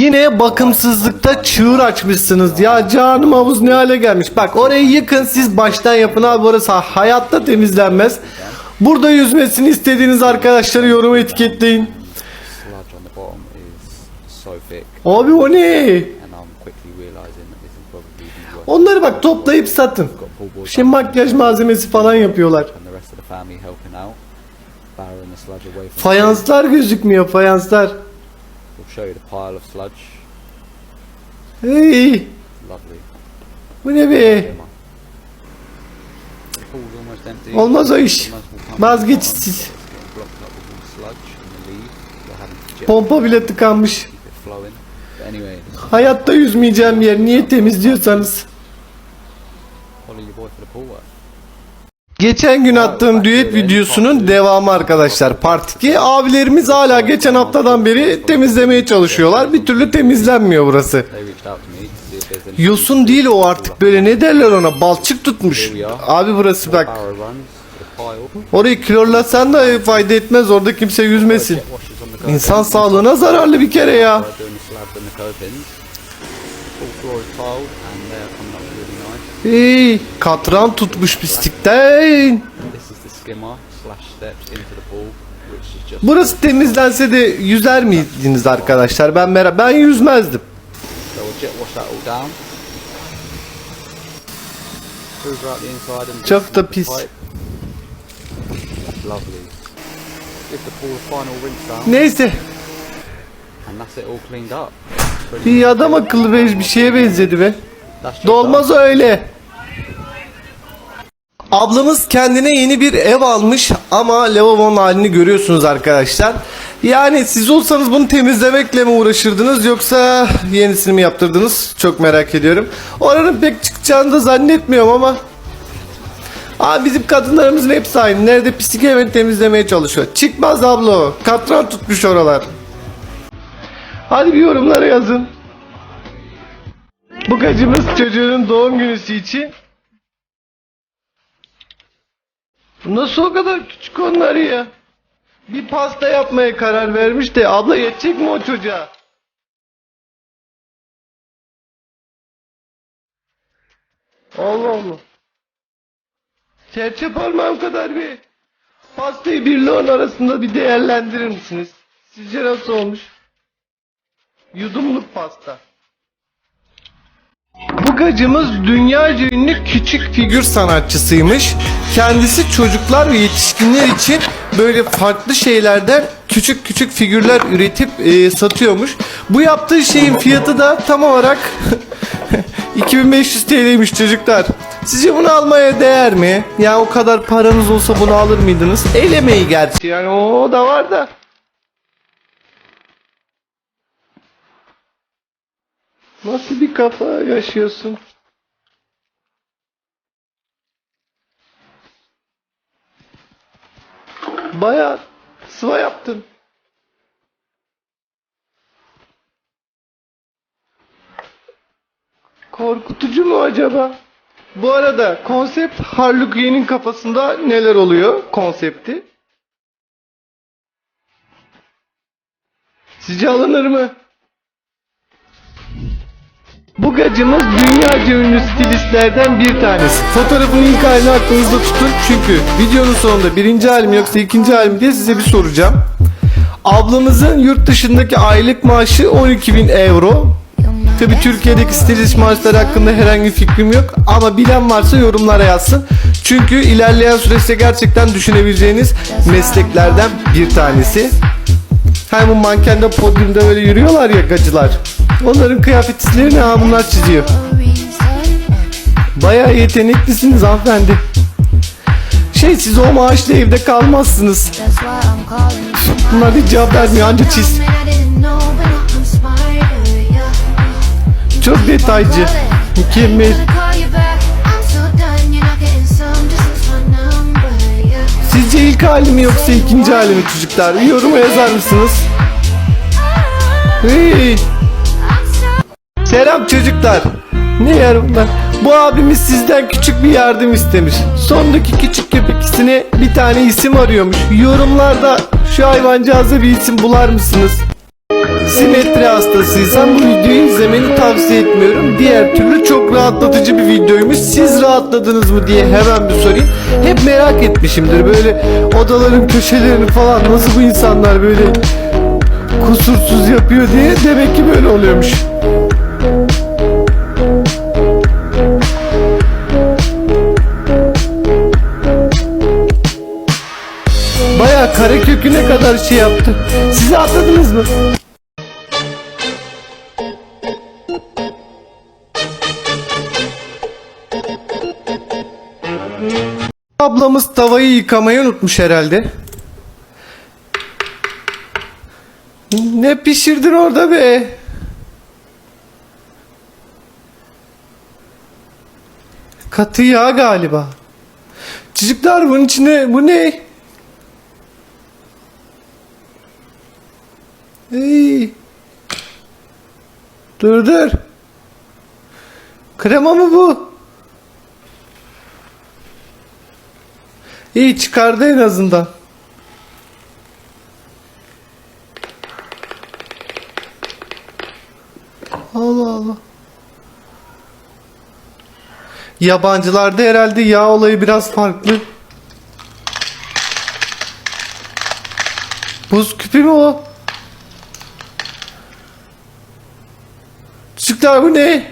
Yine bakımsızlıkta çığır açmışsınız. Ya canım havuz ne hale gelmiş. Bak orayı yıkın siz baştan yapın abi orası hayatta temizlenmez. Burada yüzmesini istediğiniz arkadaşları yoruma etiketleyin. Abi o ne? Onları bak toplayıp satın. Şimdi makyaj malzemesi falan yapıyorlar. Fayanslar gözükmüyor fayanslar. We'll show you the pile of sludge. Hey, Lovely. bu ne be? Olmaz o iş. Almost will come Vazgeç to the bottom, siz. getting blocked up with all the sludge and the leaves. You're having to jet Pompa bile tıkanmış. Hayatta yüzmeyeceğim yer niye temizliyorsanız. follow your boy for the pool work. Geçen gün attığım düet videosunun devamı arkadaşlar. Part 2. Abilerimiz hala geçen haftadan beri temizlemeye çalışıyorlar. Bir türlü temizlenmiyor burası. Yosun değil o artık böyle ne derler ona balçık tutmuş. Abi burası bak. Orayı klorlasan da fayda etmez orada kimse yüzmesin. İnsan sağlığına zararlı bir kere ya. Hey, katran tutmuş pislikten. Burası temizlense de yüzer miydiniz arkadaşlar? Ben merak ben yüzmezdim. Çok da pis. Neyse. Bir adam akıllı bir şeye benzedi be. Dolmaz öyle. Ablamız kendine yeni bir ev almış ama lavabonun halini görüyorsunuz arkadaşlar. Yani siz olsanız bunu temizlemekle mi uğraşırdınız yoksa yenisini mi yaptırdınız? Çok merak ediyorum. Oranın pek çıkacağını da zannetmiyorum ama. Aa, bizim kadınlarımızın hepsi aynı. Nerede pislik hemen temizlemeye çalışıyor. Çıkmaz abla o. Katran tutmuş oralar. Hadi bir yorumlara yazın. Bu gacımız çocuğunun doğum günüsü için Nasıl o kadar küçük onları ya? Bir pasta yapmaya karar vermiş de abla yetecek mi o çocuğa? Allah Allah. Serçe parmağım kadar bir pastayı bir lon arasında bir değerlendirir misiniz? Sizce nasıl olmuş? Yudumluk pasta. Bu gacımız dünyaca ünlü küçük figür sanatçısıymış. Kendisi çocuklar ve yetişkinler için böyle farklı şeylerden küçük küçük figürler üretip e, satıyormuş. Bu yaptığı şeyin fiyatı da tam olarak 2500 TL'ymiş çocuklar. Sizce bunu almaya değer mi? Yani o kadar paranız olsa bunu alır mıydınız? El emeği gerçi yani o da var da. Nasıl bir kafa yaşıyorsun? Baya sıva yaptın. Korkutucu mu acaba? Bu arada konsept Harley kafasında neler oluyor konsepti? Sizce alınır mı? Bu gacımız dünyaca ünlü stilistlerden bir tanesi. Fotoğrafın ilk halini aklınızda tutun çünkü videonun sonunda birinci halim yoksa ikinci halim diye size bir soracağım. Ablamızın yurt dışındaki aylık maaşı 12.000 euro. Tabi Türkiye'deki stilist maaşları hakkında herhangi bir fikrim yok ama bilen varsa yorumlara yazsın. Çünkü ilerleyen süreçte gerçekten düşünebileceğiniz mesleklerden bir tanesi. Hem bu mankende podyumda böyle yürüyorlar ya gacılar. Onların kıyafet çizgilerini ha bunlar çiziyor. Bayağı yeteneklisiniz hanımefendi. Şey siz o maaşla evde kalmazsınız. Bunlar hiç cevap vermiyor anca çiz. Çok detaycı. Mükemmel. Sizce ilk hali mi yoksa ikinci hali mi çocuklar? Bir yoruma yazar mısınız? Hey. Selam çocuklar. Ne yer bunlar? Bu abimiz sizden küçük bir yardım istemiş. Sondaki küçük köpekisine bir tane isim arıyormuş. Yorumlarda şu hayvancağıza bir isim bular mısınız? simetri hastasıysan bu videoyu izlemeni tavsiye etmiyorum. Diğer türlü çok rahatlatıcı bir videoymuş. Siz rahatladınız mı diye hemen bir sorayım. Hep merak etmişimdir böyle odaların köşelerini falan nasıl bu insanlar böyle kusursuz yapıyor diye demek ki böyle oluyormuş. Kare köküne kadar şey yaptı. Siz atladınız mı? Ablamız tavayı yıkamayı unutmuş herhalde. Ne pişirdin orada be? Katı yağ galiba. Çocuklar bunun içine bu ne? Dur dur. Krema mı bu? İyi çıkardı en azından. Allah Allah. Yabancılarda herhalde yağ olayı biraz farklı. Buz küpü mü o? Çocuklar bu ne?